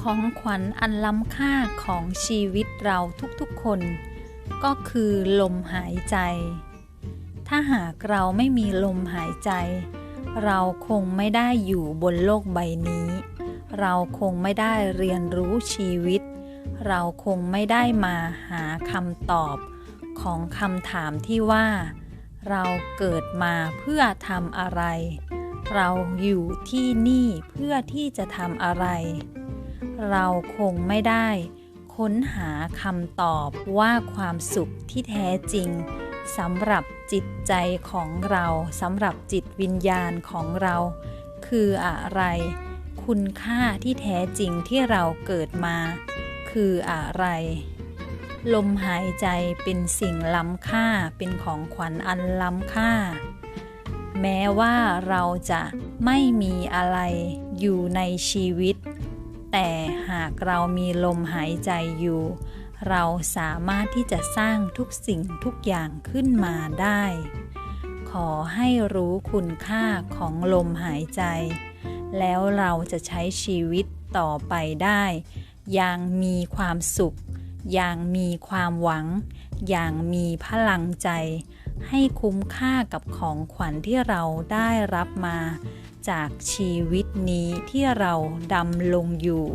ของขวัญอันล้ำค่าของชีวิตเราทุกๆคน ก็คือลมหายใจ ถ้าหากเราไม่มีลมหายใจ เราคงไม่ได้อยู่บนโลกใบนี้ เราคงไม่ได้เรียนรู้ชีวิต เราคงไม่ได้มาหาคำตอบของคำถามที่ว่า เราเกิดมาเพื่อทำอะไรเราอยู่ที่นี่เพื่อที่จะทำอะไร เราคงไม่ได้ ค้นหาคำตอบว่าความสุขที่แท้จริงสำหรับจิตใจของเราสำหรับจิตวิญญาณของเรา คืออะไร คุณค่าที่แท้จริงที่เราเกิดมา คืออะไร ลมหายใจเป็นสิ่งล้ำค่าเป็นของขวัญอันล้ำค่า แม้ว่าเราจะไม่มีอะไรอยู่ในชีวิต แต่หากเรามีลมหายใจอยู่ เราสามารถที่จะสร้างทุกสิ่งทุกอย่างขึ้นมาได้ ขอให้รู้คุณค่าของลมหายใจ แล้วเราจะใช้ชีวิตต่อไปได้อย่างมีความสุข อย่างมีความหวัง อย่างมีพลังใจ ให้คุ้มค่ากับของขวัญที่เราได้รับมา จากชีวิตนี้ที่เราดำลงอยู่